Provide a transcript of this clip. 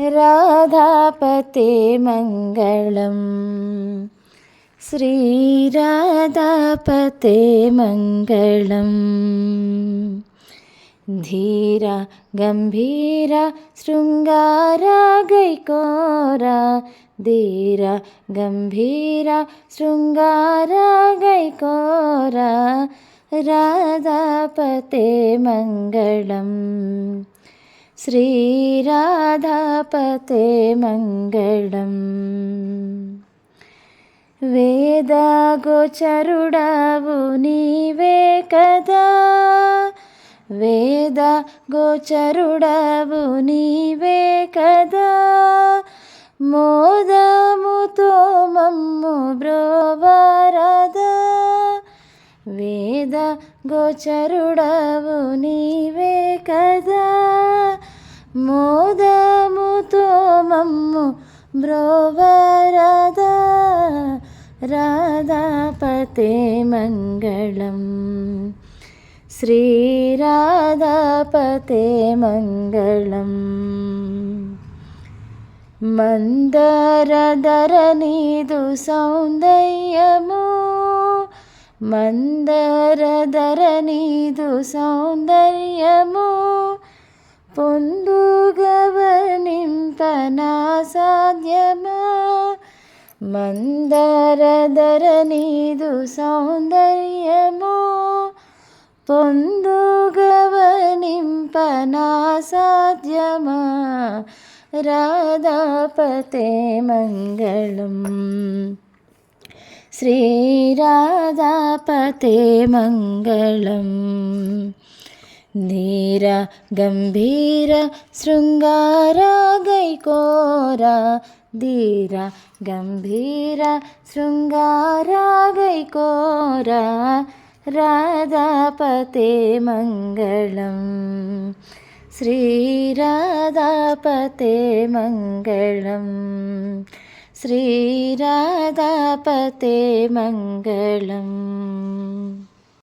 രാധാപത്തെ മംഗളം. ശ്രീരാധാപത്തെ മംഗളം. ധീര ഗംഭീര ശൃംഗാര ഗൈകോര ധീര ഗംഭീര ശൃംഗാര രാധാപത്തെ മംഗളം. श्रीराधापते मङ्गलम् వేదగోచరుడవు నీవే కదా వేద గోచరుడవు నీవే కదా మోదముతో మమ్ము బ్రోవరదా వేద గోచరుడవు నీవే కదా మోదముతో మమ్ము బ్రోవరద రాధాపతే మంగళం. శ్రీరాధాపతే మంగళం. మందరధరనీదు సౌందర్యము. మందరధరనీదు సౌందర్యము. పొందుగవనింపనా సాధ్యమా మందరధరనీదు సౌందర్యము? పొందుగవనింపనా సాధ్యమా రాధాపతే మంగళం. శ్రీరాధాపతే మంగళం. ధీర గంభీర శృంగారా గైకోరా ధీర గంభీర శృంగారా గైకోరా రాధాపతే మంగళం శ్రీరాధాపతే మంగళం శ్రీరాధాపతే మంగళం